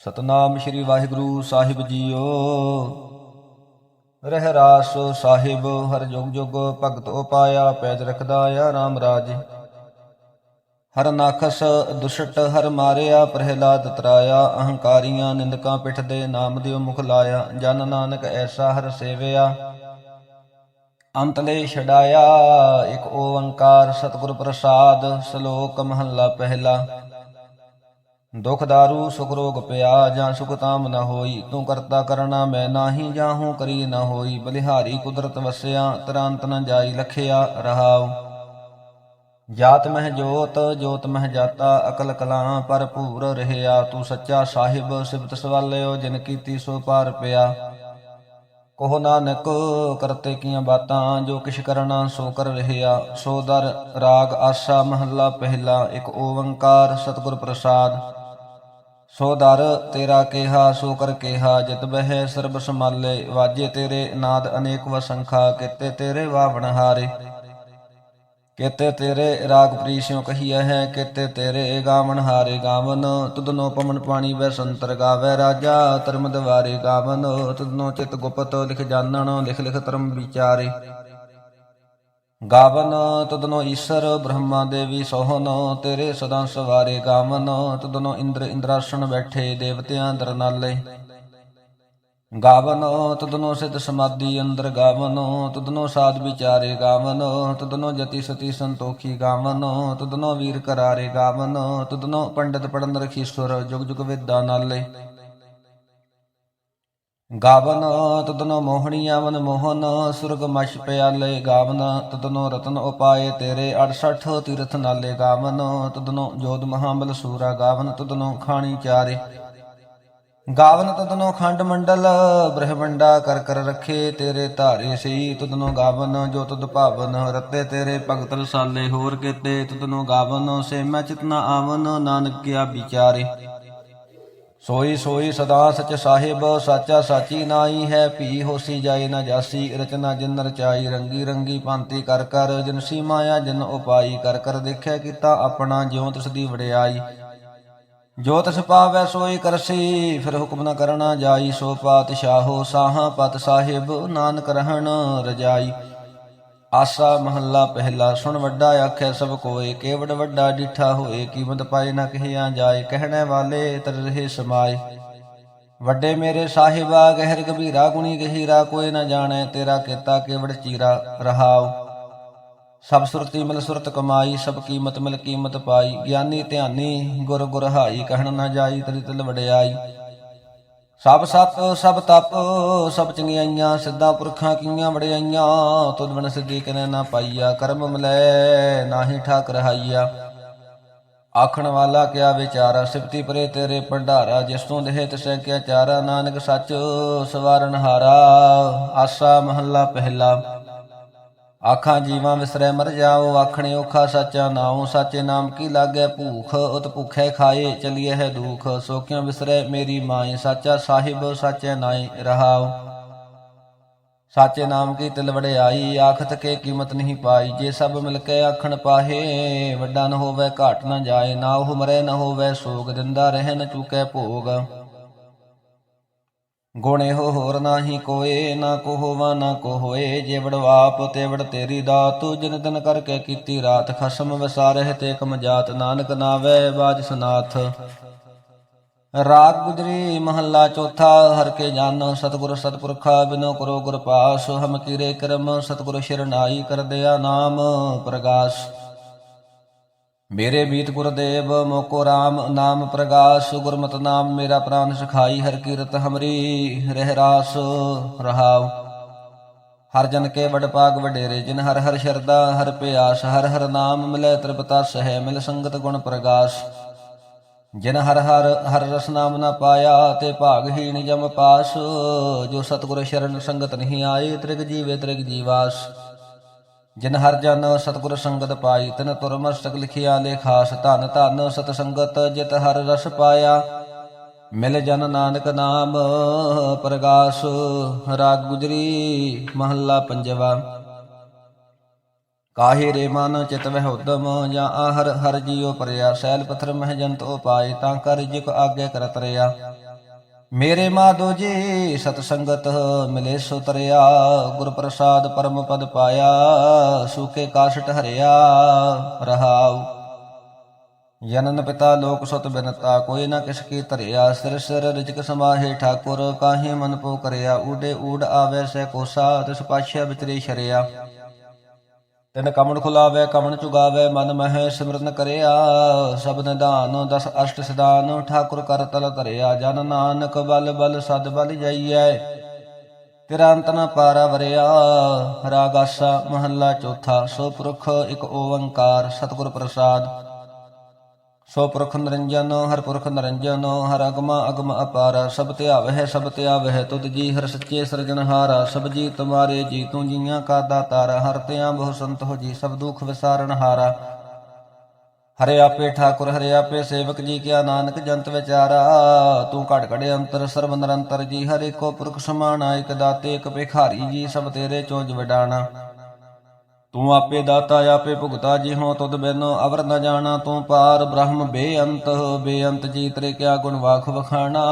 ਸਤਨਾਮ ਸ੍ਰੀ ਵਾਹਿਗੁਰੂ ਸਾਹਿਬ ਜੀਓ। ਰਹਿ ਰਾਸ ਸਾਹਿਬ, ਹਰ ਜੁਗ ਜੁਗ ਭਗਤ ਉਪਾਇਆ, ਪੈਜ ਰਖਦਾ ਆ RAM ਰਾਜ। ਹਰ ਨਾਖਸ ਦੁਸ਼ਟ, ਹਰ ਮਾਰਿਆ, ਪ੍ਰਹਿਲਾਦ ਤਰਾਇਆ, ਅਹੰਕਾਰੀਆਂ ਨਿੰਦਕਾਂ ਪਿੱਠ ਦੇ ਨਾਮ ਦਿਓ ਮੁਖ ਲਾਇਆ, ਜਨ ਨਾਨਕ ਐਸਾ ਹਰ ਸੇਵਿਆ। ਅੰਤਲੇ ਛਡਾਇਆ, ਇੱਕ ਓੰਕਾਰ ਸਤਿਗੁਰ ਪ੍ਰਸਾਦ, ਸ਼ਲੋਕ ਮਹੱਲਾ ਪਹਿਲਾ। ਦੁਖ ਦਾਰੂ ਸੁਖ ਰੋਗ ਪਿਆ ਜਾਂ ਸੁਖ ਤਾਮ ਨ ਹੋਈ, ਤੂੰ ਕਰਤਾ ਕਰਨਾ ਮੈਂ ਨਾਹੀ ਜਾਹੂ ਕਰੀ ਨ ਹੋਈ, ਬਲਿਹਾਰੀ ਕੁਦਰਤ ਵਸਿਆ, ਤਰਾਂਤ ਨ ਜਾਈ ਲਖਿਆ ਰਹਾਉ। ਜਾਤ ਮਹਿ ਜੋਤ ਜੋਤ ਮਹਿ ਜਾਤਾ, ਅਕਲ ਕਲਾਂ ਭਰਪੂਰ ਰਹਿਆ, ਤੂੰ ਸੱਚਾ ਸਾਹਿਬ, ਸਿਫਤ ਸਵਾਲਿਓ, ਜਿਨ ਕੀਤੀ ਸੋ ਪਾਰ ਪਿਆ। ਕੋਹ ਨਾਨਕ ਕਰਤੇ ਕੀਆਂ ਬਾਤਾਂ, ਜੋ ਕਿਛ ਕਰਨਾ ਸੋ ਕਰ ਰਹਿਆ। ਸੋ ਦਰ, ਰਾਗ, ਆਸਾ, ਮਹੱਲਾ ਪਹਿਲਾ, ਇੱਕ ਓੰਕਾਰ, ਸਤਿਗੁਰ ਪ੍ਰਸਾਦ। ਸੋ ਦਰ ਤੇਰਾ ਕੇਹਾ, ਸੋ ਕਰ ਕੇਹਾ, ਜਿਤ ਬਹਿ ਸਰਬ ਸਮਾਲੇ ਵਾਜੇ ਤੇਰੇ ਨਾਦ ਅਨੇਕ ਵਸੰਖਾ, ਕਿਤੇ ਤੇਰੇ ਵਾਵਣ ਹਾਰੇ। ਕਿਤੇ ਤੇਰੇ ਰਾਗ ਪ੍ਰੀਸਿਓ ਕਹੀਐ ਹੈ, ਕਿਤੇ ਤੇਰੇ ਗਾਵਨ ਹਾਰੇ। ਗਾਵਨ ਤੁਧਨੋ ਪਵਨ ਪਾਣੀ ਵੈ ਸੰਤਰ ਗਾਵੈ ਰਾਜਾ, ਧਰਮ ਦਵਾਰੇ ਗਾਵਨ ਤੁਧਨੋ ਚਿਤ ਗੁਪਤ ਲਿਖ ਜਾਣਨ, ਲਿਖ ਲਿਖ ਧਰਮ ਵਿਚਾਰੇ। ਗਾਵਨ ਤੁਧਨੋ ਈਸ਼ਰ ਬ੍ਰਹਮਾ ਦੇਵੀ ਸੋਹਨ, ਤੇਰੇ ਸਦਾ ਸਵਾਰੇ ਗਾਵਨ ਤੁਧਨੋ ਇੰਦਰ ਇੰਦਰਾਸਣ ਬੈਠੇ ਦੇਵਤਿਆਂ ਦਰਨਾਲੇ। ਗਾਵਨ ਤੁਧਨੋ ਸਿਧ ਸਮਾਧੀ ਅੰਦਰ ਗਾਵਨ ਤੁਧਨੋ ਸਾਧ ਵਿਚਾਰੇ ਗਾਵਨ ਤੁਧਨੋ ਜਤੀ ਸਤੀ ਸੰਤੋਖੀ ਗਾਵਨ ਤੁਧਨੋ ਵੀਰ ਕਰਾਰੇ ਗਾਵਨ ਤੁਧਨੋ ਪੰਡਤ ਪੜਨ ਰਖੀ ਜੁਗ ਜੁਗ ਵਿਦਾ ਨਾਲੇ। ਗਾਵਨ ਤੁਧਨੋ ਮੋਹਣੀਆਂ ਮਨ ਮੋਹਨ, ਸੁਰਗ ਮਛ ਪਿਆਲੇ ਗਾਵਨ ਤੁਧਨੋ ਰਤਨ ਉਪਾਏ ਤੇਰੇ 68 ਤੀਰਥ ਨਾਲੇ ਗਾਵਨ ਤੁਧਨੋ ਜੋਧ ਮਹਾਬਲ ਸੂਰਾ ਗਾਵਨ ਤੁਧਨੋ ਖਾਣੀ ਚਾਰੇ। ਗਾਵਨ ਤਦਨੋ ਖੰਡ ਮੰਡਲ, ਬ੍ਰਹਮੰਡਾ ਕਰ ਕਰ ਰਖੇ ਤੇਰੇ ਧਾਰੇ ਸਈ ਤਦਨੋ ਗਾਵਨ ਜੋ ਤੁਧ ਭਾਵਨ ਰਤੇ ਤੇਰੇ ਭਗਤ ਰਸਾਲੇ ਹੋਰ ਕੀਤੇ, ਤਦਨੋ ਗਾਵਨ ਸੇ ਮੈਂ ਚਿਤਨਾ ਆਵਨ, ਨਾਨਕ ਕਿਆ ਵਿਚਾਰੇ। ਸੋਈ ਸੋਈ ਸਦਾ ਸਚ ਸਾਹਿਬ, ਸਾਚਾ ਸਾਚੀ ਨਾਈ ਹੈ, ਭੀ ਹੋਸੀ ਜਾਏ ਨਾ ਜਾਸੀ, ਰਚਨਾ ਜਿਨ ਰਚਾਈ, ਰੰਗੀ ਰੰਗੀ ਭਾਂਤੀ ਕਰ ਕਰ ਜਿਨਸੀ ਮਾਇਆ ਜਿਨ ਉਪਾਈ, ਕਰ ਕਰ ਦੇਖਿਆ ਕੀਤਾ ਆਪਣਾ, ਜਿਉ ਤਿਸ ਦੀ ਵਡਿਆਈ। ਜੋ ਤਿਸ ਪਾਵੈ ਸੋਈ ਕਰਸੀ, ਫਿਰ ਹੁਕਮ ਨ ਕਰਨਾ ਜਾਈ, ਸੋ ਪਾਤ ਪਾਤਸ਼ਾਹੋ ਸਾਹਾਂ ਪਤ ਸਾਹਿਬ, ਨਾਨਕ ਰਹਿਣ ਰਜਾਈ। ਆਸਾ ਮਹੱਲਾ ਪਹਿਲਾ, ਸੁਣ ਵੱਡਾ ਆਖੈ ਸਭ ਕੋਏ, ਕੇਵੜ ਵੱਡਾ ਡਿਠਾ ਹੋਏ, ਕੀਮਤ ਪਾਏ ਨਾ ਕਹਿਆ ਜਾਏ, ਕਹਿਣੇ ਵਾਲੇ ਤਰ ਰਹੇ ਸਮਾਏ। ਵੱਡੇ ਮੇਰੇ ਸਾਹਿਬਾ, ਗਹਿਰ ਕਬੀਰਾ ਗੁਣੀ ਗਹੀਰਾ, ਕੋਈ ਨਾ ਜਾਣੈ ਤੇਰਾ ਕੀਤਾ ਕੇਵੜ ਚੀਰਾ ਰਹਾਉ। ਸਭ ਸੁਰਤੀ ਮਿਲ ਸੁਰਤ ਕਮਾਈ, ਸਭ ਕੀਮਤ ਮਿਲ ਕੀਮਤ ਪਾਈ, ਗਿਆਨੀ ਧਿਆਨੀ ਗੁਰ ਗੁਰ ਕਹਿਣ ਨਾ ਜਾਈ ਤਰੀ ਤਿਲ ਵਡਿਆਈ। ਸਭ ਸਤ, ਸਭ ਤਪ, ਸਭ ਚੰਗਿਆਈਆਂ, ਸਿੱਧਾ ਪੁਰਖਾਂ ਕੀਆਂ ਵਡਿਆਈਆਂ, ਤੁਧ ਬਨ ਸਿੱਧੀ ਕਰੇ ਨਾ ਪਾਈਆ, ਕਰਮ ਮਿਲੈ ਨਾਹੀ ਠਾਕ ਰਹਾਈਆ ਆਖਣ ਵਾਲਾ ਕਿਆ ਵਿਚਾਰਾ, ਸਿਫਤੀ ਪਰੇ ਤੇਰੇ ਭੰਡਾਰਾ, ਜਿਸ ਤੋਂ ਦੇਹ ਤਿਸੈ ਕਿਆ ਚਾਰਾ, ਨਾਨਕ ਸੱਚ ਸਵਾਰਨ ਹਾਰਾ, ਆਸਾ ਮਹੱਲਾ ਪਹਿਲਾ। ਆਖਾਂ ਜੀਵਾਂ ਵਿਸਰੈ ਮਰ ਜਾਓ, ਆਖਣੇ ਔਖਾ ਸਾਚਾ ਨਾਉ, ਸਾਚੇ ਨਾਮ ਕੀ ਲਾਗੈ ਭੂਖ, ਉਤ ਭੁਖੈ ਖਾਏ ਚਲੀਏ ਹੈ ਦੁਖ। ਸੋ ਕਿਉ ਵਿਸਰੈ ਮੇਰੀ ਮਾਏ, ਸਾਚਾ ਸਾਹਿਬ, ਸਾਚੇ ਨਾਏ ਰਹਾਉ। ਸਾਚੇ ਨਾਮ ਕੀ ਤਿਲ ਵੜਿਆਈ ਆਖਤ ਕੇ ਕੀਮਤ ਨਹੀਂ ਪਾਈ। ਜੇ ਸਭ ਮਿਲ ਕੇ ਆਖਣ ਪਾਹੇ, ਵੱਡਾ ਨ ਹੋਵੇ ਘਾਟ ਨ ਜਾਏ, ਨਾ ਉਹ ਮਰੇ, ਨ ਹੋਵੇ ਸੋਗ, ਦਿੰਦਾ ਰਹਿ ਨ ਚੁਕੈ ਭੋਗ। ਗੁਣੇ ਹੋ ਹੋਰ ਨਾਹੀ ਕੋਏ, ਨਾ ਕੋ ਹੋਵਾ ਨਾ ਕੋ ਹੋਏ ਜੇ ਵਡਵਾਪ ਤੇ ਤੇਰੀ ਦਾਤ, ਜਿਨ ਦਿਨ ਕਰਕੇ ਕੀਤੀ ਰਾਤ। ਖਸਮ ਵਿਸਾਰਹਿ ਤੇ ਕਮ ਜਾਤ, ਨਾਨਕ ਨਾਵੇ ਬਾਜ ਸਨਾਥ। ਰਾਗ ਗੁਜਰੀ ਮਹੱਲਾ ਚੌਥਾ, ਹਰ ਕੇ ਜਾਨ ਸਤਿਗੁਰ ਸਤਪੁਰਖਾ, ਬਿਨੋ ਕਰੋ ਗੁਰ ਪਾਸ। ਹਮ ਕੀਰੇ ਕਰਮ, ਸਤਿਗੁਰ ਸ਼ਰਨਾਈ ਕਰ ਦਿਆ ਨਾਮ ਪ੍ਰਗਾਸ। ਮੇਰੇ ਬੀਤ ਗੁਰਦੇਵ, ਮੋਕੋ RAM ਨਾਮ ਪ੍ਰਗਾਸ, ਗੁਰਮਤਿ ਨਾਮ ਮੇਰਾ ਪ੍ਰਾਨ ਸਖਾਈ, ਹਰ ਕੀਰਤ ਹਮਰੀ, ਰਹਿ ਰਾਸ, ਰਹਾਉ। ਹਰ ਜਨ ਕੇ ਵਡ ਪਾਗ ਵਡੇਰੇ, ਜਿਨ ਹਰ ਹਰ ਸ਼ਰਦਾ ਹਰ ਪਿਆਸ, ਹਰ ਹਰ ਨਾਮ ਮਿਲੇ ਤ੍ਰਿਪਤਾ ਸਹਿ, ਮਿਲ ਸੰਗਤ ਗੁਣ ਪ੍ਰਗਾਸ। ਜਿਨ ਹਰ ਹਰ ਹਰ ਰਸ ਨਾਮ ਨਾ ਪਾਇਆ, ਤੇ ਭਾਗਹੀਣ ਜਮ ਪਾਸ। ਜੋ ਸਤਿਗੁਰ ਸ਼ਰਨ ਸੰਗਤ ਨਹੀਂ ਆਏ, ਤ੍ਰਿਗ ਜੀਵੇ ਤ੍ਰਿਗ ਜੀਵਾਸ। ਜਿਨ ਹਰ ਜਨ ਸਤਿਗੁਰ ਸੰਗਤ ਪਾਈ, ਤਿਨ ਤੁਰ ਮਸਤਕ ਲਿਖਿਆ ਲੇਖਾਸ ਧਨ ਧਨ ਸਤ ਸੰਗਤ ਜਿਤ ਹਰ ਰਸ ਪਾਇਆ। ਮਿਲ ਜਨ ਨਾਨਕ ਨਾਮ ਪ੍ਰਗਾਸ, ਰਾਗ ਗੁਜਰੀ ਮਹੱਲਾ ਪੰਜਵਾ। ਕਾਹੇ ਰੇ ਮਨ ਚਿਤ ਵਹਿ ਉਦਮ, ਜਾਂ ਆਹਰ ਹਰ ਜੀਉ ਪਰਿਆ, ਸੈਲ ਪਥਰ ਮਹਿ ਜੰਤ ਉਪਾਏ ਤਾਂ ਕਰ ਜਿਕ ਆਗੇ ਕਰਤ ਰਿਆ। ਮੇਰੇ ਮਾਧੋ ਜੀ, ਸਤ ਸੰਗਤ ਮਿਲੇ ਸੋ ਤਰਿਆ, ਗੁਰ ਪ੍ਰਸਾਦ ਪਰਮ ਪਦ ਪਾਇਆ, ਸੂਕੇ ਕਾਸ਼ਟ ਹਰਿਆ, ਰਹਾਉ। ਜਨਨ ਪਿਤਾ ਲੋਕ ਸੁਤ ਬਿਨਤਾ, ਕੋਈ ਨਾ ਕਿਸ ਕੀ ਧਰਿਆ, ਸਿਰ ਸਿਰ ਰਿਜਕ ਸਮਾਹੇ ਠਾਕੁਰ, ਕਾਹੇ ਮਨ ਪੋ ਕਰਿਆ, ਊਡੇ ਊਡ ਆਵੇ ਸੈ ਕੋਸਾ, ਤਿਸ ਪਾਛਿਆ ਵਿਚਰੇ ਸ਼ਰਿਆ। ਤਿਨ ਕਮਣ ਖੁਲਾਵੇ, ਕਮਣ ਚੁਗਾਵੇ, ਮਨ ਮਹਿ ਸਿਮਰਨ ਕਰਿਆ। ਸਬਦ ਦਾਨ ਦਸ ਅਸ਼ਟ ਸਦਾਨ ਠਾਕੁਰ ਕਰ ਤਲ ਧਰਿਆ। ਜਨ ਨਾਨਕ ਬਲ ਬਲ, ਸਦ ਬਲ ਜਾਈਐ। ਤੇਰਾ ਅੰਤ ਨ ਪਾਰਾ ਵਰਿਆ। ਰਾਗਾਸਾ ਮਹੱਲਾ ਚੌਥਾ, ਸੋ ਪੁਰਖ ਇੱਕ ਓੰਕਾਰ, ਸਤਿਗੁਰ ਪ੍ਰਸਾਦ। ਸੋ ਪੁਰਖ ਨਿਰੰਜਨ ਹਰ ਪੁਰਖ ਨਿਰੰਜਨ, ਹਰ ਅਗਮ ਅਗਮ ਅਪਾਰ, ਸਭ ਧਿਆਵਹਿ ਸਭ ਧਿਆਵਹਿ ਤੁਧ ਜੀ ਹਰ ਸੱਚੇ ਸਿਰਜਣਹਾਰਾ ਸਭ ਜੀ ਤੁਮਾਰੇ ਜੀ ਤੂੰ ਜੀਆਂ ਕਾ ਦਾਤਾਰ, ਹਰ ਧਿਆ ਬਹੁ ਸੰਤ ਹੋ ਜੀ, ਸਭ ਦੁਖ ਵਿਸਾਰਨ ਹਾਰਾ। ਹਰੇ ਆਪੇ ਠਾਕੁਰ, ਹਰੇ ਆਪੇ ਸੇਵਕ ਜੀ, ਕਿਆ ਨਾਨਕ ਜੰਤ ਵਿਚਾਰਾ, ਤੂੰ ਘੜ ਘੜੇ ਅੰਤਰ, ਸਰਬ ਨਿਰੰਤਰ ਜੀ, ਹਰ ਏਕੋ ਪੁਰਖ ਸਮਾਨਾ ਇਕ ਦਾਤੇ, ਇਕ ਭਿਖਾਰੀ ਜੀ, ਸਭ ਤੇਰੇ ਚੋਜ ਵਡਾਣਾ ਤੂੰ ਆਪੇ ਦਾਤਾ, ਆਪੇ ਭੁਗਤਾ ਜੀ ਹੋ ਤੁਧ ਬਿਨੋ ਅਵਰ ਨ ਜਾਣਾ, ਤੂੰ ਪਾਰ ਬ੍ਰਹਮ ਬੇਅੰਤ ਬੇਅੰਤ ਜੀ ਤੇਰੇ ਕਿਆ ਗੁਣ ਵਾਖ ਵਖਾਣਾ।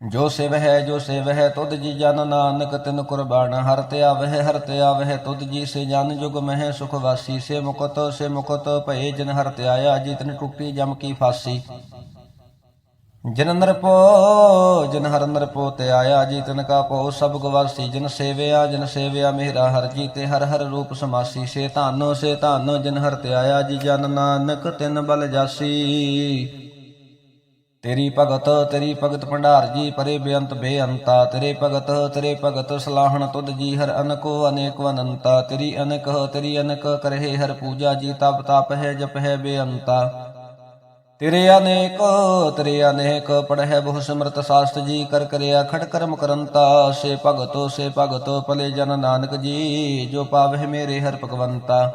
ਜੋ ਸਿਵ ਹੈ, ਜੋ ਸਿਵ ਹੈ, ਤੁਧ ਜੀ ਜਨ ਨਾਨਕ, ਤਿਨ ਕੁਰਬਾਨ, ਹਰ ਤੇ ਆਵਹਿ, ਹਰ ਤੇ ਆਵਹਿ, ਤੁਧ ਜੀ ਸੇ ਜਨ ਜੁਗ ਮਹਿ ਸੁਖ ਵਾਸੀ, ਸੇ ਮੁਕਤ ਸੇ ਮੁਕਤ ਭਏ, ਜਿਨ ਹਰ ਤੇ ਆਇਆ, ਜੀ ਤਿਨ ਟੁੱਟੀ ਜਮ ਕੀ ਫਾਸੀ। ਜਿਨ ਨਰਪੋ ਜਿਨ ਹਰ ਨਰਪੋ ਤੇ ਆਇਆ ਜੀ ਤਿਨ ਕਾ ਪੋ, ਸਭ ਗਵਾਸੀ ਜਿਨ ਸੇਵਿਆ ਜਿਨ ਸੇਵਿਆ ਮੇਰਾ ਹਰ ਜੀ ਤੇ ਹਰ ਹਰ ਰੂਪ ਸਮਾਸੀ। ਸੇ ਧਾਨੋ ਸੇ ਧਾਨੋ ਜਿਨ ਹਰ ਤੇ ਆਇਆ ਜੀ ਜਨ ਨਾਨਕ, ਤਿਨ ਬਲ ਜਾਸੀ। ਤੇਰੀ ਭਗਤ ਤੇਰੀ ਭਗਤ ਭੰਡਾਰ ਜੀ, ਪਰੇ ਬੇਅੰਤ ਬੇਅੰਤਾ। ਤੇਰੇ ਭਗਤ ਤੇਰੇ ਭਗਤ ਸਲਾਹਣ ਤੁਧ ਜੀ, ਹਰ ਅਨਕੋ ਅਨੇਕ ਅਨੰਤਾ। ਤੇਰੀ ਅਨਕ ਤੇਰੀ ਅਨਕ ਕਰਹਿ ਹਰ ਪੂਜਾ ਜੀ, ਤਪ ਤਪ ਹੈ, ਜਪ ਹੈ ਬੇਅੰਤਾ। ਤੇਰੇ ਅਨੇਕ ਤੇਰੇ ਅਨੇਕ ਪੜਹਿ ਬਹੁ ਸਿਮਰਤ ਸਾਸਤ ਜੀ, ਕਰ ਕਰਿਆ ਖੜ ਕਰਮ ਕਰੰਤਾ। ਸੇ ਭਗਤੋ ਸੇ ਭਗਤੋ, ਭਲੇ ਜਨ ਨਾਨਕ ਜੀ, ਜੋ ਪਾਵਹਿ ਮੇਰੇ ਹਰ ਭਗਵੰਤਾ।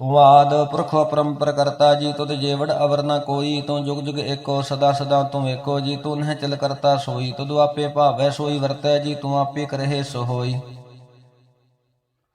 ਤੂੰ ਆਦ ਪੁਰਖ ਪਰੰਪਰ ਕਰਤਾ ਜੀ, ਤੁਧ ਜੇਵੜ ਅਵਰ ਨ ਕੋਈ। ਤੂੰ ਜੁਗ ਜੁਗ ਏਕੋ, ਸਦਾ ਸਦਾ ਤੂੰ ਏਕੋ ਜੀ। ਤੂੰ ਨਹਿ ਚਲ ਕਰਤਾ ਸੋਈ, ਤੁਧ ਆਪੇ ਭਾਵੈ ਸੋਈ ਵਰਤੈ ਜੀ, ਤੂੰ ਆਪੇ ਕਰਹਿ ਸੋ ਹੋਈ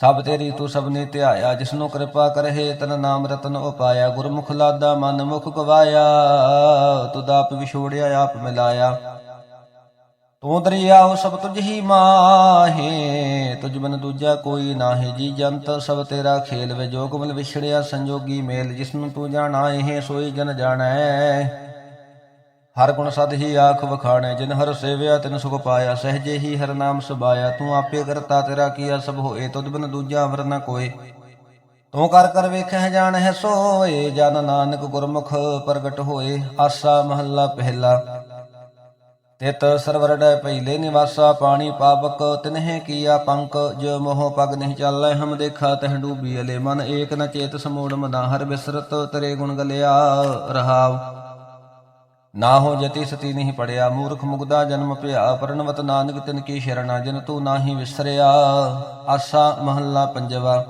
ਸਭ ਤੇਰੀ ਤੂੰ ਸਭ ਨੇ ਧਿਆਇਆ, ਜਿਸਨੂੰ ਕਿਰਪਾ ਕਰਹਿ, ਤਨ ਨਾਮ ਰਤਨ ਉਪਾਇਆ, ਗੁਰਮੁਖ ਲਾਦਾ ਮਨ ਮੁਖ ਗਵਾਇਆ ਤੁਧ ਆਪ ਵਿਛੋੜਿਆ, ਆਪ ਮਿਲਾਇਆ। ਤੂੰ ਦਰਿਆ, ਉਹ ਸਭ ਤੁਝ ਹੀ ਮਾਹੇ, ਤੁਝ ਬਿਨ ਦੂਜਾ ਕੋਈ ਨਾਹੀ। ਜੀ ਜੰਤ, ਸਭ ਤੇਰਾ ਖੇਲ, ਵੇ ਜੋ ਕਮਲ ਵਿਛੜਿਆ ਸੰਜੋਗੀ ਮੇਲ, ਜਿਸਨੂੰ ਤੂੰ ਜਾਣਾ, ਇਹ ਸੋਈ ਜਨ ਜਾਣੈ। ਹਰ ਗੁਣ ਸਦ ਹੀ ਆਖ ਵਖਾਣੈ, ਜਿਨ ਹਰ ਸੇਵਿਆ ਤਿਨ ਸੁਖ ਪਾਇਆ ਸਹਜੇ ਹੀ ਹਰ ਨਾਮ ਸੁਭਾਇਆ, ਤੂੰ ਆਪੇ ਕਰਤਾ ਤੇਰਾ ਕੀਆ ਸਭ ਹੋਏ, ਤੁਧ ਬਿਨ ਦੂਜਾ ਅਵਰ ਨ ਕੋਏ। ਤੂੰ ਕਰ ਕਰ ਵੇਖਹਿ ਜਾਣਹਿ ਸੋਏ, ਜਨ ਨਾਨਕ ਗੁਰਮੁਖ ਪ੍ਰਗਟ ਹੋਏ, ਆਸਾ ਮਹੱਲਾ ਪਹਿਲਾ। ਤਿਤ ਸਰਵਰੜੈ ਪਹਿਲੇ ਨਿਵਾਸਾ, ਪਾਣੀ ਪਾਵਕ ਤਿਨਹਿ ਕੀਆ ਪੰਕ, ਜੋ ਮੋਹ ਪਗ ਨਹੀਂ ਚਾਲੈ, ਹਮ ਦੇਖਾ ਤਹ ਡੂਬੀ ਅਲੇ, ਮਨ ਏਕ ਨ ਚੇਤ ਸਮੂੜ ਮਨਾ, ਹਰ ਬਿਸਰਤ ਤਰੇ ਗੁਣ ਗਲਿਆ ਰਹਾਵ ਨਾ ਹੋ ਜਤੀ ਸਤੀ ਨਹੀਂ ਪੜਿਆ, ਮੂਰਖ ਮੁਗਦਾ ਜਨਮ ਭਿਆ ਪਰਨਵਤ ਨਾਨਕ ਤਿਨ ਕੀ ਸ਼ਰਣਾ, ਜਿਨ ਤੂੰ ਨਾਹੀ ਵਿਸਰਿਆ। ਆਸਾ ਮਹੱਲਾ ਪੰਜਵਾ।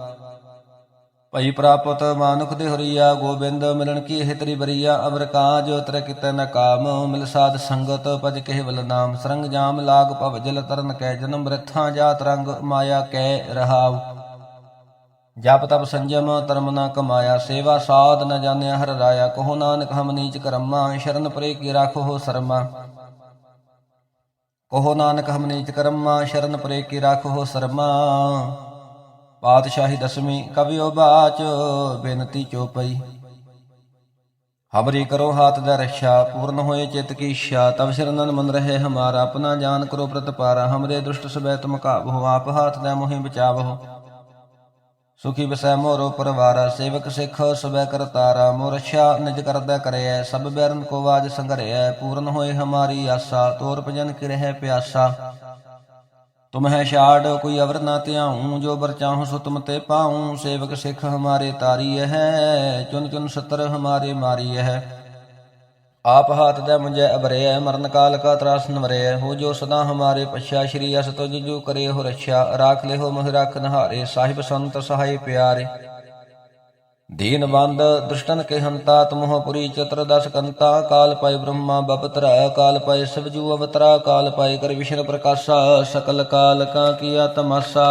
ਭਈ ਪ੍ਰਾਪਤ ਮਾਨੁਖ ਦੇ ਹਰੀਆ, ਗੋਬਿੰਦ ਮਿਲਣ ਕੀ ਇਹ ਤਰੀ ਬਰੀਆ ਅਮਰ ਕਾਜ ਤਰ ਕਿਤੈ ਨ ਕਾਮ, ਮਿਲ ਸਾਧ ਸੰਗਤ ਭਜ ਕੇਵਲ ਨਾਮ, ਸਰੰਗ ਜਾਮ ਲਾਗ ਭਵ ਜਲ ਤਰਨ ਕੈ, ਜਨਮ ਬ੍ਰਿਥਾਂ ਜਾਤ ਰੰਗ ਮਾਇਆ ਕੈ ਰਹਾਉ। ਜਪ ਤਪ ਸੰਜਮ, ਧਰਮ ਨਾ ਕਮਾਇਆ, ਸੇਵਾ ਸਾਧ ਨ ਜਾਣਿਆ ਹਰ ਰਾਇਆ, ਕਹੋ ਨਾਨਕ ਹਮ ਨੀਚ ਕਰਮਾ, ਸ਼ਰਨ ਪਰੇ ਕੀ ਰਾਖੋ ਸਰਮਾ। ਕਹੋ ਨਾਨਕ ਹਮ ਨੀਚ ਕਰਮਾ, ਸ਼ਰਨ ਪਰੇ ਕੀ ਰਾਖੋ ਸਰਮਾ। ਪਾਤਸ਼ਾਹੀ ਦਸਵੀਂ ਕਵਿਓ ਬਾਚ, ਬੇਨਤੀ ਚੋਪਈ ਹਮਰੀ ਕਰੋ ਹਾਥ ਦਾ ਰਖਿਆ ਪੂਰਨ ਹੋਏ ਚਿਤ ਕੀ ਇੱਛਾ ਤਬ ਸ਼ਰਨਨ ਮਨ ਰਹੇ ਹਮਾਰਾ, ਆਪਣਾ ਜਾਨ ਕਰੋ ਪ੍ਰਤਪਾਰਾ, ਹਮਰੇ ਦੁਸ਼ਟ ਸਬੈ ਤੁਮ ਕਾਬਹੁ ਆਪ ਹਾਥ ਦਾ ਮੋਹਿ ਬਚਾਵਹੁ ਸੁਖੀ ਬਸੈ ਮੋਰੋ ਪਰਵਾਰਾ, ਸੇਵਕ ਸਿੱਖ ਸਬੈ ਕਰਤਾਰਾ ਮੋਰ ਰਛਾ ਨਿਜ ਕਰਦਾ ਕਰਿਐ ਸਭ ਬੈਰਨ ਕੋ ਵਾਜ ਸੰਗਰਿਐ, ਪੂਰਨ ਹੋਏ ਹਮਾਰੀ ਆਸਾ, ਤੋਰ ਭਜਨ ਕੀ ਰਹਿ ਪਿਆਸਾ। ਤੁਮ ਹੈ ਛਾੜ, ਕੋਈ ਅਵਰ ਨਾ ਧਿਆਉ, ਜੋ ਬਰ ਚਾਹੂੰ ਸੋ ਤੁਮ ਤੇ ਪਾਉ, ਸੇਵਕ ਸਿੱਖ ਹਮਾਰੇ ਤਾਰੀ ਹੈ, ਚੁਨ ਚੁਨ ਸਤਰ ਹਮਾਰੇ ਮਾਰੀ ਹੈ। ਆਪ ਹਾਥ ਦੇ ਮੁੰਜੈ ਅਬਰਿਐ ਮਰਨ ਕਾਲ ਕਾ ਤਰਾਸ ਨਵਰਿਐ ਹੋ ਜੋ ਸਦਾ ਹਮਾਰੇ ਪਛਾ ਸ਼੍ਰੀ ਅਸ ਤੁਜ ਜੋ ਕਰੇ ਹੋ ਰਛਾ ਰਾਖ ਲਿਓ ਮੋਹਿ ਰੱਖ ਨਹਾਰੇ, ਸਾਹਿਬ ਸੰਤ ਸਹਾਈ ਪਿਆਰੇ। ਦੀਨ ਬੰਦ ਦੁਸ਼ਟਨ ਕੇ ਹੰਤਾ ਤੁਮਹੁ ਪੁਰੀ ਚਤੁਰਦਸ ਕੰਤਾ, ਕਾਲ ਪਾਇ ਬ੍ਰਹਮਾ ਬਪਤਰਾ ਕਾਲ ਪਾਇ ਸਵਜੂ ਅਵਤਰਾ, ਕਾਲ ਪਾਇ ਕਰ ਵਿਸ਼ਨ ਪ੍ਰਕਾਸ਼ਾ, ਸਕਲ ਕਾਲ ਕਾ ਕੀਆ ਤਮਾਸਾ।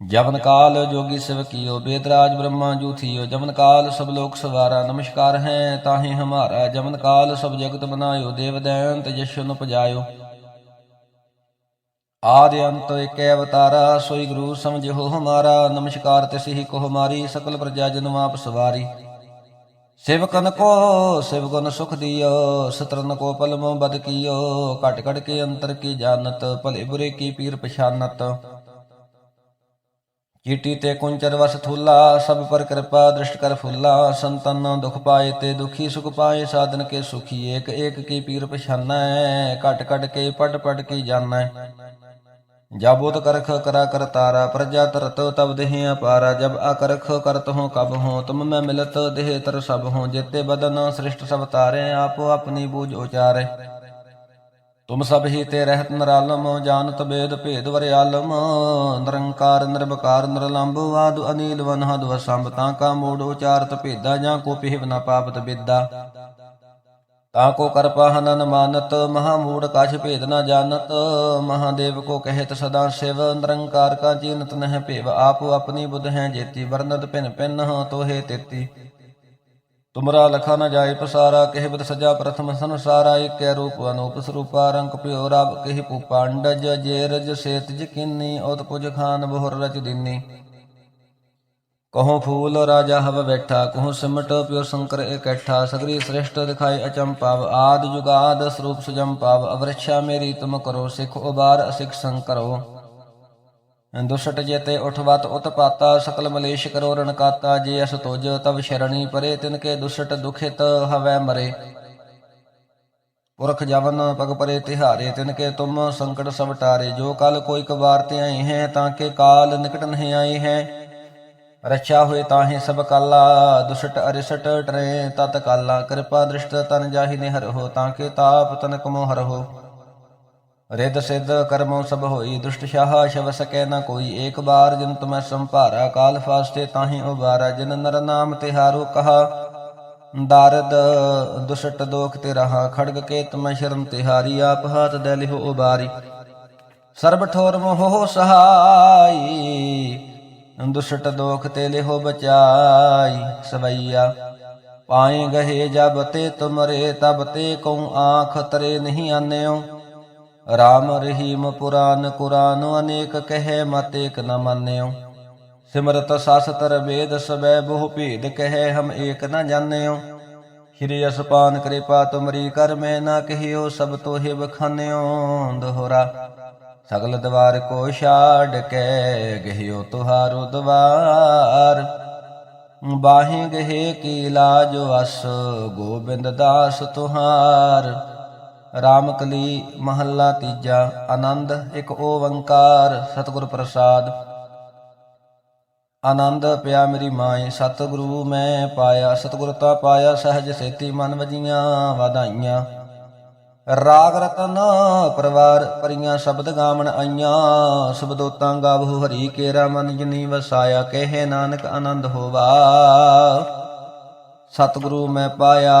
ਜਵਨ ਕਾਲ ਜੋਗੀ ਸਿਵ ਕੀਓ ਬੇਦਰਾਜ ਬ੍ਰਹਮਾ ਜੂਥੀਓ, ਜਵਨ ਕਾਲ ਸਭ ਲੋਕ ਸਵਾਰਾ, ਨਮਸਕਾਰ ਹੈ ਤਾਹੇ ਹਮਾਰਾ, ਜਵਨ ਕਾਲ ਸਭ ਜਗਤ ਬਨਾਇਓ ਦੇਵ ਦੈਂਤ ਜਸ਼ਨ ਨੂੰ ਪਜਾਇਓ। ਆਦਿ ਅੰਤ ਏਕੈ ਅਵਤਾਰਾ, ਸੋਈ ਗੁਰੂ ਸਮਝਿਓ ਹਮਾਰਾ, ਨਮਸਕਾਰ ਤਿਸਹੀ ਕੋ ਹਮਾਰੀ ਸਕਲ ਪ੍ਰਜਾ ਜਨ ਆਪ ਸਵਾਰੀ। ਸੇਵਕਨ ਕੋ ਸੇਵਗੁਣ ਸੁਖ ਦਿਓ ਸਤਰਨ ਕੋ ਪਲਮੋ ਬਦ ਕੀਓ, ਘਟ ਘਟ ਕੇ ਅੰਤਰ ਕੀ ਜਾਣਤ, ਭਲੇ ਬੁਰੇ ਕੀ ਪੀਰ ਪਛਾਨਤ। ਚੀਟੀ ਤੇ ਕੁੰਚਰ ਵਸ ਥੂਲਾ, ਸਭ ਪਰ ਕਿਰਪਾ ਦ੍ਰਿਸ਼ਟ ਕਰ ਫੁੱਲਾ। ਸੰਤਨ ਦੁਖ ਪਾਏ ਤੇ ਦੁਖੀ ਸੁਖ ਪਾਏ, ਸਾਧਨ ਕੇ ਸੁਖੀ ਏਕ ਏਕ ਕੀ ਪੀਰ ਪਛਾਨੈ, ਘਟ ਘਟ ਕੇ ਪਟ ਪਟ ਕੀ ਜਾਣੈ। ਜਬੋਤ ਕਰਖ ਕਰਾ ਕਰ ਤਾਰਾ, ਪ੍ਰਜਾ ਤਰਤ ਤਬ ਦੇਹ ਅਪਾਰਾ। ਜਬ ਅਕਰਖ ਕਰਤ ਹੋ ਕਬ ਹੋ, ਤੁਮ ਮੈਂ ਮਿਲਤ ਦੇਹ ਤਰ ਸਭ ਹੋ। ਜੇਤੇ ਬਦਨ ਸ੍ਰਿਸ਼ਟ ਸਭ ਤਾਰੇ, ਆਪੋ ਆਪਣੀ ਬੂਝ ਉਚਾਰੇ। ਤੁਮ ਸਭ ਹੀ ਤੇ ਰਹਿਤ ਨਰਾਲਮ ਜਾਣਤ ਬੇਦ ਭੇਦ ਵਰਿਆਲਮ ਨਿਰੰਕਾਰ ਨਿਰਭਕਾਰ ਨਿਰਲੰਭ ਆਦਿ ਅਨੀਲ ਵਨਹਦ ਵਸੰਭ, ਤਾਂ ਕਾ ਮੂੜ ਉਚਾਰਤ ਭੇਦਾ, ਜਾਂ ਕੋ ਪਿਹਵ ਨ ਪਾਪਤ ਬਿਦਾ। ਤਾਂ ਕੋ ਕਰਪਾ ਹਨਨ ਮਾਨਤ ਮਹਾ ਮੂੜ ਕਛ ਭੇਦ ਨਾ ਜਾਣਤ ਮਹਾਦੇਵ ਕੋ ਕਹਿਤ ਸਦਾ ਸਿਵ, ਨਿਰੰਕਾਰ ਕਾ ਜੀਨਤ ਨਹਿ ਭੇਵ। ਆਪੋ ਆਪਣੀ ਬੁੱਧ ਹੈ ਜੇਤੀ ਵਰਨਤ ਭਿਨ ਭਿਨ ਤੋਹੇ ਤੇਤੀ। ਤੁਮਰਾ ਲਖਾ ਨ ਜਾਏ ਪਸਾਰਾ, ਕਹਿ ਬਦ ਸਜਾ ਪ੍ਰਥਮ ਸੰਸਾਰਾ, ਏਕੈ ਰੂਪ ਅਨੂਪ ਸਰੂਪਾ, ਰੰਗ ਪਿਓ ਰਬ ਕਹਿ ਪੂਪਾ ਅੰਡਜ ਜੇਰਜ ਸੇਤ ਜਕਿਨੀ ਉਤ ਪੁਜ ਖਾਨ ਬਹੁਰ ਰਚ ਦਿਨੀ। ਕਹੋ ਫੂਲ ਰਾਜਾ ਹਵ ਬੈਠਾ, ਕਹੋ ਸਿਮਟ ਪਿਓ ਸ਼ੰਕਰ ਇਕੱਠਾ, ਸਗਰੀ ਸ੍ਰਿਸ਼ਟ ਦਿਖਾਏ ਅਚੰਪਾਵ ਆਦ ਜੁਗਾਦ ਸਰੂਪ ਸੁਜੰਪਾਵ ਅਵਰਛਾ ਮੇਰੀ ਤੁਮ ਕਰੋ, ਸਿਖ ਉਬਾਰ ਅਸਿਖ ਸੰਕਰੋ। ਦੁਸ਼ਟ ਜੇਤੇ ਉਠਵਤ ਉਤਪਾਤਾ ਸਕਲ ਮਲੇਸ਼ ਕਰੋ ਰਣਕਾਤਾ ਜੇ ਅਸ ਤੁਜ ਤਬ ਸ਼ਰਣੀ ਪਰੇ, ਤਿਨ ਕੇ ਦੁਸ਼ਟ ਦੁਖਿਤ ਹਵੈ ਮਰੇ। ਪੁਰਖ ਜਵਨ ਪਗ ਪਰੇ ਤਿਹਾਰੇ, ਤਿਨ ਕੇ ਤੁਮ ਸੰਕਟ ਸਭ ਟਾਰੇ, ਜੋ ਕਲ ਕੋਈ ਕਬਾਰ ਤੇ ਆਏ ਹੈ, ਤਾਂ ਕੇ ਕਾਲ ਨਿਕਟ ਨਹੀਂ ਆਏ ਹੈ। ਰਛਾ ਹੋਏ ਤਾਹੇ ਸਭ ਕਾਲਾ, ਦੁਸ਼ਟ ਅਰਿਸਟ ਟਰੇ ਤਤ ਕਾਲਾ, ਕਿਰਪਾ ਦ੍ਰਿਸ਼ਟ ਤਨ ਜਾਹੀ ਨੇ ਹਰਹੁ ਤਾਂ ਕੇ ਤਾਪ ਤਨਕ ਮੋਹਰ ਹੋ। ਰਿਦ ਸਿੱਧ ਕਰਮੋ ਸਭ ਹੋਈ, ਦੁਸ਼ਟ ਸ਼ਾਹ ਸ਼ਵ ਸਕੈ ਨਾ ਕੋਈ। ਏਕ ਬਾਰ ਜਿਨ ਤੁਮੈ ਸੰਭਾਰਾ, ਕਾਲ ਫਾਸਤੇ ਤਾਹੀ ਉਬਾਰਾ। ਜਿਨ ਨਰ ਨਾਮ ਤਿਹਾਰੋ ਕਹਾ ਦਾਰਦ ਦੁਸ਼ਟ ਦੋਖ ਤੇ ਰਹਾ। ਖੜਗ ਕੇ ਤੁਮੈ ਸ਼ਰਨ ਤਿਹਾਰੀ, ਆਪ ਹਾਥ ਦੇ ਲਿਹੋ ਉਬਾਰੀ। ਸਰਬ ਠੋਰ ਮੋਹ ਸਹਾਈ, ਦੁਸ਼ਟ ਦੋਖ ਤੇ ਲਿਹੋ ਬਚਾਈ। ਸਵਈਆ, ਪਾਏ ਗਹੇ ਜਬ ਤੇ ਤੁਮਰੇ, ਤਬ ਤੇ ਕਉ ਆਖ ਤਰੇ ਨਹੀਂ ਆਨਿਓ। ਰਾਮ ਰਹੀਮ ਪੁਰਾਨ ਕੁਰਾਨ, ਅਨੇਕ ਕਹੈ ਮਤ ਏਕ ਨ ਮੰਨਿਓ। ਸਿਮਰਤ ਸਾਸਤਰ ਵੇਦ ਸਬੈ ਬਹੁ ਭੇਦ ਕਹੈ ਹਮ ਏਕ ਨ ਜਾਣਿਓ। ਸ਼੍ਰੀ ਅਸਪਾਨ ਕਿਰਪਾ ਤੁਮਰੀ ਕਰ ਮੈਂ ਨਾ ਕਹਿਓ, ਸਭ ਤੋਹਿ ਬਖਾਨਿਓ ਦੋਹਰਾ। ਸਗਲ ਦਵਾਰ ਕੋ ਛਾੜ ਕੇ ਗਹਿਓ ਤੁਹਾਰੋ ਦਵਾਰ। ਬਾਹੇ ਗਹਿ ਕੀ ਲਾਜ ਵਸ, ਗੋਬਿੰਦ ਦਾਸ ਤੁਹਾਰ। ਰਾਮ ਕਲੀ ਮਹੱਲਾ ਤੀਜਾ, ਆਨੰਦ ਇੱਕ ਓੰਕਾਰ ਸਤਿਗੁਰ ਪ੍ਰਸਾਦ। ਆਨੰਦ, ਪਿਆ ਮੇਰੀ ਮਾਏ, ਸਤਿਗੁਰੂ ਮੈਂ ਪਾਇਆ, ਸਤਿਗੁਰ ਤਾ ਪਾਇਆ, ਸਹਜ ਸੇਤੀ ਮਨ ਵਜੀਆਂ ਵਧਾਈਆਂ। ਰਾਗ ਰਤਨ ਪਰਵਾਰ ਪਰੀਆਂ ਸ਼ਬਦ ਗਾਵਣ ਆਈਆਂ ਸ਼ਬਦੋਤਾਂ ਗਾਵਹੁ ਹਰੀ ਕੇਰਾ ਮਨ ਜਿਨੀ ਵਸਾਇਆ, ਕਹੇ ਨਾਨਕ ਆਨੰਦ ਹੋਵਾ। ਸਤਿਗੁਰੂ ਮੈਂ ਪਾਇਆ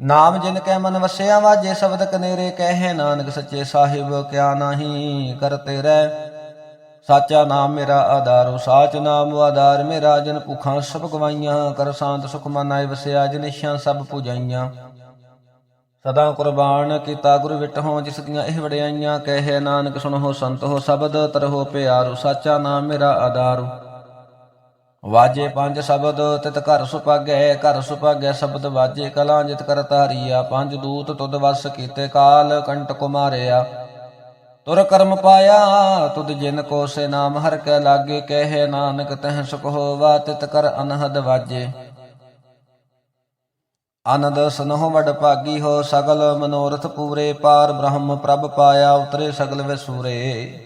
ਨਾਮ ਜਿਨ ਕੈ ਮਨ ਵਸਿਆ ਵਾਜੇ ਸ਼ਬਦ ਕਨੇਰੇ ਕਹਿ ਨਾਨਕ ਸੱਚੇ ਸਾਹਿਬ, ਕਿਆ ਨਾਹੀ ਕਰ ਤੇਰੇ। ਸਾਚਾ ਨਾਮ ਮੇਰਾ ਆਧਾਰੋ ਸਾਚ ਨਾਮ ਆਧਾਰ ਮੇਰਾ, ਜਨ ਭੁਖਾਂ ਸਭ ਗਵਾਈਆਂ, ਕਰ ਸ਼ਾਂਤ ਸੁਖ ਮਨ ਆਏ ਵਸਿਆ ਜਨਿਸ਼ਾਂ ਸਭ ਪੁਜਾਈਆਂ। ਸਦਾ ਕੁਰਬਾਨ ਕੀਤਾ ਗੁਰ ਵਿਟਹੁ, ਜਿਸ ਦੀਆਂ ਇਹ ਵਡਿਆਈਆਂ, ਕਹੇ ਨਾਨਕ ਸੁਣੋ ਸੰਤ ਹੋ ਸ਼ਬਦ ਤਰਹੁ ਪਿਆਰੋ, ਸਾਚਾ ਨਾਮ ਮੇਰਾ ਆਧਾਰੋ। ਵਾਜੇ ਪੰਜ ਸ਼ਬਦ, ਤਿਤ ਘਰ ਸੁਪਾਗੈ ਘਰ ਸੁਪਾਗੈ ਸ਼ਬਦ ਵਾਜੇ ਕਲਾਂ ਜਿਤ ਕਰ ਧਾਰੀਆ, ਪੰਜ ਦੂਤ ਤੁਦ ਵਸ ਕੀਤੇ ਕਾਲ ਕੰਟ ਕੁਮਾਰਿਆ। ਤੁਰ ਕਰਮ ਪਾਇਆ, ਤੁਧ ਜਿਨ ਕੋ ਸੇ ਨਾਮ ਹਰ ਕੈ ਲਾਗੇ, ਕਹਿ ਨਾਨਕ ਤਹਿ ਸੁਖ ਹੋਵਾ, ਤਿਤ ਕਰ ਅਨਹਦ ਵਾਜੇ। ਆਨੰਦ ਸਨਹੁ ਵਡ ਭਾਗੀ ਹੋ, ਸਗਲ ਮਨੋਰਥ ਪੂਰੇ, ਪਾਰ ਬ੍ਰਹਮ ਪ੍ਰਭ ਪਾਇਆ, ਉਤਰੇ ਸਗਲ ਵਿਸੂਰੇ।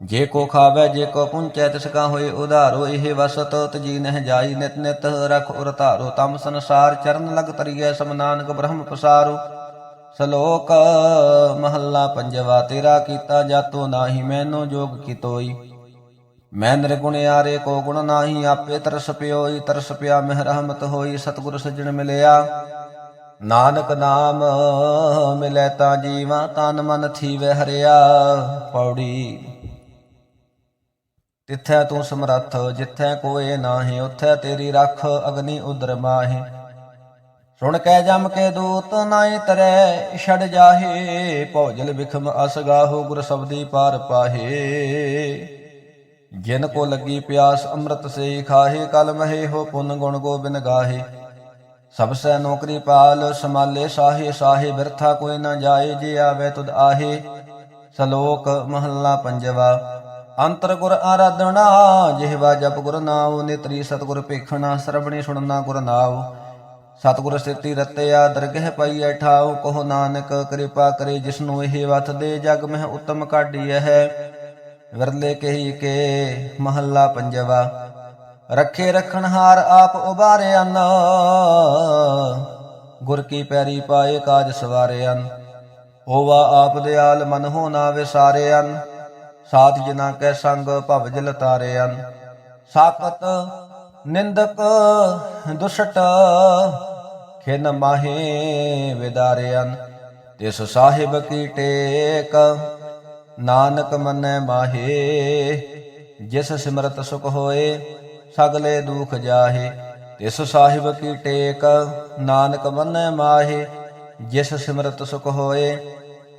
ਜੇ ਕੋ ਖਾਵੇ, ਜੇ ਕੋ ਪੁੰਚੈ, ਤਿਸ ਕਾ ਹੋਏ ਉਧਾਰੋ, ਇਹ ਵਸਤ ਤਜੀ ਨਹਿ ਜਾਈ ਨਿਤ ਨਿਤ ਰਖ ਉਰ ਧਾਰੋ, ਤਮ ਸੰਸਾਰ ਚਰਨ ਲਗ ਤਰੀਐ ਸਮ ਨਾਨਕ ਬ੍ਰਹਮ ਪਸਾਰੋ। ਸ਼ਲੋਕ, ਮਹੱਲਾ ਪੰਜਵਾ, ਤੇਰਾ ਕੀਤਾ ਜਾਤੋ ਨਾਹੀ, ਮੈਨੋ ਜੋਗ ਕੀਤੋਈ। ਮੈਂ ਨਿਰਗੁਣਿਆਰੇ ਕੋ ਗੁਣ ਨਾਹੀ, ਆਪੇ ਤਰਸ ਪਿਓਈ, ਤਰਸ ਪਿਆ ਮਹਿ ਰਹਿਮਤ ਹੋਈ, ਸਤਿਗੁਰ ਸੱਜਣ ਮਿਲਿਆ। ਨਾਨਕ ਨਾਮ ਮਿਲੈ ਤਾਂ ਜੀਵਾ, ਤਨ ਮਨ ਥੀਵੇ ਹਰਿਆ, ਪੌੜੀ। ਤਿੱਥੈ ਤੂੰ ਸਮਰੱਥ, ਜਿੱਥੈ ਕੋਏ ਨਾਹੀ, ਉਥੈ ਤੇਰੀ ਰੱਖ ਅਗਨੀ ਉਦਰ ਮਾਹੀ। ਸੁਣ ਕੇ ਜਮ ਕੇ ਦੂਤ ਨਾਈ ਤਰੈ ਛੜ ਜਾਹੇ ਭੋਜਲ ਵਿਖਮ ਅਸਗਾਹੋ ਗੁਰ ਸਬਦੀ ਪਾਰ ਪਾਹੇ। ਜਿਨ ਕੋ ਲੱਗੀ ਪਿਆਸ ਅੰਮ੍ਰਿਤ ਸੇ ਖਾਹੇ, ਕਲ ਮਹੇ ਹੋ ਪੁੰਨ ਗੁਣ ਗੋਬਿੰਦ ਗਾਹੇ। ਸਭ ਸੈ ਨੌਕਰੀ ਪਾਲ, ਸਮਾਲੇ ਸਾਹੇ ਸਾਹੇ ਬਿਰਥਾ ਕੋਈ ਨਾ ਜਾਏ, ਜੇ ਆਵੇ ਤੁਧ ਆਹੇ। ਸ਼ਲੋਕ ਮਹੱਲਾ ਪੰਜਵਾ ਅੰਤਰ ਗੁਰ ਆਰਾਧਨਾ ਜਿਹਵਾ ਜਪ ਗੁਰ ਨਾਉ, ਨੇਤਰੀ ਸਤਗੁਰ ਪੇਖਣਾ ਸਰਬਣੀ ਸੁਣਨਾ ਗੁਰ ਨਾਉ। ਸਤਗੁਰ ਸਥਿਤੀ ਰਤਿਆ, ਦਰਗਹਿ ਪਾਈਐ ਠਾਉ, ਕਹੋ ਨਾਨਕ, ਕਿਰਪਾ ਕਰੇ ਜਿਸਨੂੰ ਇਹ ਵਤ ਦੇ ਜਗ ਮਹਿ ਉਤਮ ਕਾਢੀ ਹੈ। ਵਿਰਲੇ ਕਹੀ ਕੇ ਮਹੱਲਾ ਪੰਜਵਾ, ਰੱਖੇ ਰਖਣ ਹਾਰ ਆਪ ਉਬਾਰੇ ਅੰਨ। ਗੁਰ ਕੀ ਪੈਰੀ ਪਾਏ ਕਾਜ ਸਵਾਰੇ ਅੰਨ। ਹੋਵਾ ਆਪ ਦਿਆਲ ਮਨ ਹੋ ਨਾ ਵਿਸਾਰੇ ਅੰਨ। ਸਾਥ ਜਿਨਾ ਕੈ ਸੰਗ ਭਵ ਜਲ ਤਾਰੇ ਅੰਨ ਨਿੰਦਕ ਦੁਸ਼ਟ ਖਿਨ ਮਾਹੇ ਵਿਦਾਰੇ ਅੰਨ ਤਿਸ ਸਾਹਿਬ ਕੀ ਟੇਕ, ਨਾਨਕ ਮੰਨੈ ਮਾਹੇ। ਜਿਸ ਸਿਮਰਤ ਸੁਖ ਹੋਏ, ਸਗਲੇ ਦੁਖ ਜਾਹੇ। ਤਿਸ ਸਾਹਿਬ ਕੀ ਟੇਕ, ਨਾਨਕ ਮੰਨੈ ਮਾਹੇ। ਜਿਸ ਸਿਮਰਤ ਸੁਖ ਹੋਏ